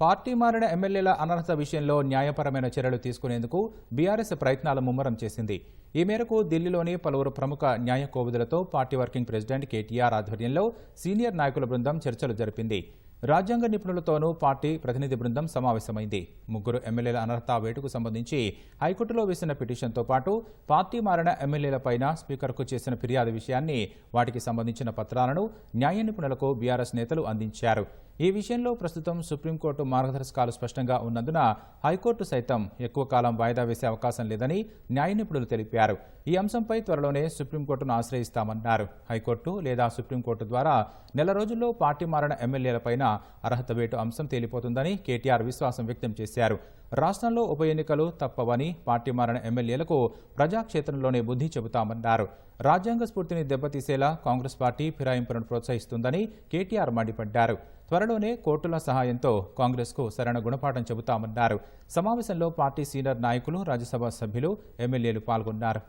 Party మారిన ఎమ్మెల్యేల అనర్హత విషయంలో న్యాయపరమైన చర్యలు తీసుకునేందుకు బీఆర్ఎస్ ప్రయత్నాలు ముమ్మరం చేసింది. ఈ మేరకు ఢిల్లీలోని పలువురు ప్రముఖ న్యాయ కోవిదులతో పార్టీ వర్కింగ్ ప్రెసిడెంట్ కేటీఆర్ ఆధ్వర్యంలో సీనియర్ నాయకుల బృందం చర్చలు జరిపింది. రాజ్యాంగ నిపుణులతోనూ పార్టీ ప్రతినిధి బృందం సమావేశమైంది. ముగ్గురు ఎమ్మెల్యేల అనర్హత వేటుకు సంబంధించి హైకోర్టులో వేసిన పిటిషన్తో పాటు పార్టీ మారిన ఎమ్మెల్యేలపైన స్పీకర్కు చేసిన ఫిర్యాదు విషయాన్ని వాటికి సంబంధించిన పత్రాలను న్యాయ నిపుణులకు బీఆర్ఎస్ నేతలు అందించారు. ఈ విషయంలో ప్రస్తుతం సుప్రీంకోర్టు మార్గదర్శకాలు స్పష్టంగా ఉన్నందున హైకోర్టు సైతం ఎక్కువ కాలం వాయిదా వేసే అవకాశం లేదని న్యాయ నిపుణులు తెలిపారు. ఈ అంశంపై త్వరలోనే సుప్రీంకోర్టును ఆశ్రయిస్తామన్నారు. హైకోర్టు లేదా సుప్రీంకోర్టు ద్వారా నెల రోజుల్లో పార్టీ మారిన ఎమ్మెల్యేలపైన అర్హత వేటు అంశం తేలిపోతుందని కేటీఆర్ విశ్వాసం వ్యక్తం చేశారు. రాష్ట్రంలో ఉప ఎన్నికలు తప్పవని పార్టీ మారిన ఎమ్మెల్యేలకు ప్రజాక్షేత్రంలోనే బుద్ధి చెబుతామన్నారు. రాజ్యాంగ స్ఫూర్తిని దెబ్బతీసేలా కాంగ్రెస్ పార్టీ ఫిరాయింపులను ప్రోత్సహిస్తుందని కేటీఆర్ మండిపడ్డారు. త్వరలోనే కోర్టుల సహాయంతో కాంగ్రెస్కు సరైన గుణపాఠం చెబుతామన్నారు. సమావేశంలో పార్టీ సీనియర్ నాయకులు రాజ్యసభ సభ్యులు ఎమ్మెల్యేలు పాల్గొన్నారు.